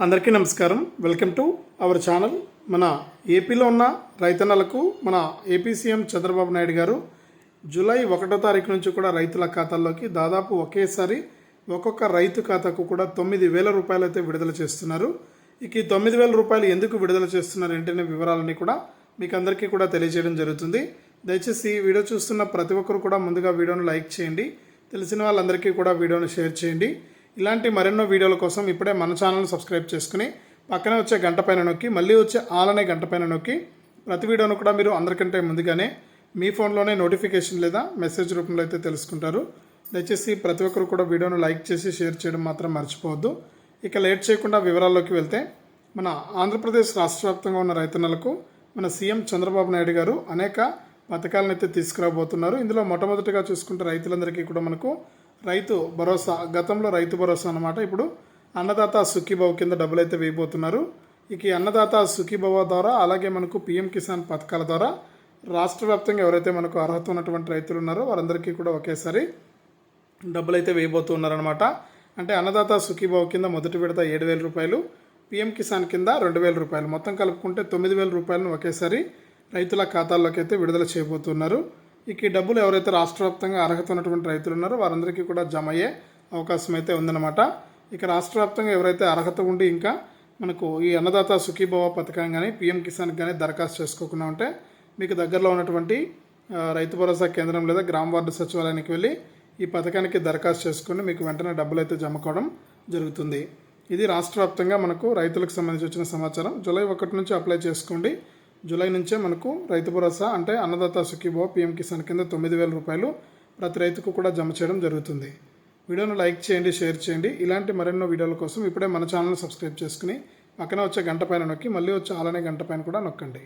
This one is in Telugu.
అందరికీ నమస్కారం. Welcome to our channel. మన ఏపీలో ఉన్న రైతన్నలకు మన ఏపీ సీఎం చంద్రబాబు నాయుడు గారు జూలై ఒకటో తారీఖు నుంచి కూడా రైతుల ఖాతాల్లోకి దాదాపు ఒకేసారి ఒక్కొక్క రైతు ఖాతాకు కూడా తొమ్మిది వేల రూపాయలు అయితే విడుదల చేస్తున్నారు. ఇక ఈ తొమ్మిది వేల రూపాయలు ఎందుకు విడుదల చేస్తున్నారు ఏంటనే వివరాలన్నీ కూడా మీకు అందరికీ కూడా తెలియజేయడం జరుగుతుంది. దయచేసి ఈ వీడియో చూస్తున్న ప్రతి ఒక్కరు కూడా ముందుగా వీడియోను లైక్ చేయండి. తెలిసిన వాళ్ళందరికీ కూడా వీడియోను షేర్ చేయండి. ఇలాంటి మరెన్నో వీడియోల కోసం ఇప్పుడే మన ఛానల్ని సబ్స్క్రైబ్ చేసుకుని పక్కనే వచ్చే గంట పైన నొక్కి మళ్ళీ వచ్చే ఆల్ అనే గంట పైన నొక్కి ప్రతి వీడియోను కూడా మీరు అందరికంటే ముందుగానే మీ ఫోన్లోనే నోటిఫికేషన్ లేదా మెసేజ్ రూపంలో అయితే తెలుసుకుంటారు. దయచేసి ప్రతి ఒక్కరు కూడా వీడియోను లైక్ చేసి షేర్ చేయడం మాత్రం మర్చిపోవద్దు. ఇక లేట్ చేయకుండా వివరాల్లోకి వెళ్తే మన ఆంధ్రప్రదేశ్ రాష్ట్ర వ్యాప్తంగా ఉన్న రైతన్నలకు మన సీఎం చంద్రబాబు నాయుడు గారు అనేక పథకాలను అయితే తీసుకురాబోతున్నారు. ఇందులో మొట్టమొదటిగా చూసుకుంటే రైతులందరికీ కూడా మనకు రైతు భరోసా గతంలో రైతు భరోసా అనమాట ఇప్పుడు అన్నదాత సుఖీభవ కింద డబ్బులు అయితే వేయబోతున్నారు. ఇక అన్నదాత సుఖీభవ ద్వారా అలాగే మనకు పిఎం కిసాన్ పథకాల ద్వారా రాష్ట్ర వ్యాప్తంగా ఎవరైతే మనకు అర్హత ఉన్నటువంటి రైతులు ఉన్నారో వారందరికీ కూడా ఒకేసారి డబ్బులు అయితే వేయబోతున్నారనమాట అంటే అన్నదాత సుఖీభావ కింద మొదటి విడత ఏడు వేల రూపాయలు పిఎం కిసాన్ కింద రెండు వేల రూపాయలు. మొత్తం కలుపుకుంటే తొమ్మిది వేల రూపాయలను ఒకేసారి రైతుల ఖాతాల్లోకి అయితే విడుదల చేయబోతున్నారు. ఇక ఈ డబ్బులు ఎవరైతే రాష్ట్ర వ్యాప్తంగా అర్హత ఉన్నటువంటి రైతులు ఉన్నారో వారందరికీ కూడా జమ అయ్యే అవకాశం అయితే ఉందన్నమాట. ఇక రాష్ట్ర వ్యాప్తంగా ఎవరైతే అర్హత ఉండి ఇంకా మనకు ఈ అన్నదాత సుఖీభవ పథకం కానీ పిఎం కిసాన్ కానీ దరఖాస్తు చేసుకోకుండా ఉంటే మీకు దగ్గరలో ఉన్నటువంటి రైతు భరోసా కేంద్రం లేదా గ్రామ వార్డు సచివాలయానికి వెళ్ళి ఈ పథకానికి దరఖాస్తు చేసుకుని మీకు వెంటనే డబ్బులు అయితే జమ కావడం జరుగుతుంది. ఇది రాష్ట్ర వ్యాప్తంగా మనకు రైతులకు సంబంధించి వచ్చిన సమాచారం. జూలై ఒకటి నుంచి అప్లై చేసుకోండి. జూలై నుంచే మనకు రైతు భరోసా అంటే అన్నదాత సుఖీభో పిఎం కిసాన్ కింద తొమ్మిది వేల రూపాయలు ప్రతి రైతుకు కూడా జమ చేయడం జరుగుతుంది. వీడియోను లైక్ చేయండి షేర్ చేయండి. ఇలాంటి మరెన్నో వీడియోల కోసం ఇప్పుడే మన ఛానల్ సబ్స్క్రైబ్ చేసుకుని పక్కన వచ్చే గంట పైన నొక్కి మళ్ళీ వచ్చే అలానే గంట పైన కూడా నొక్కండి.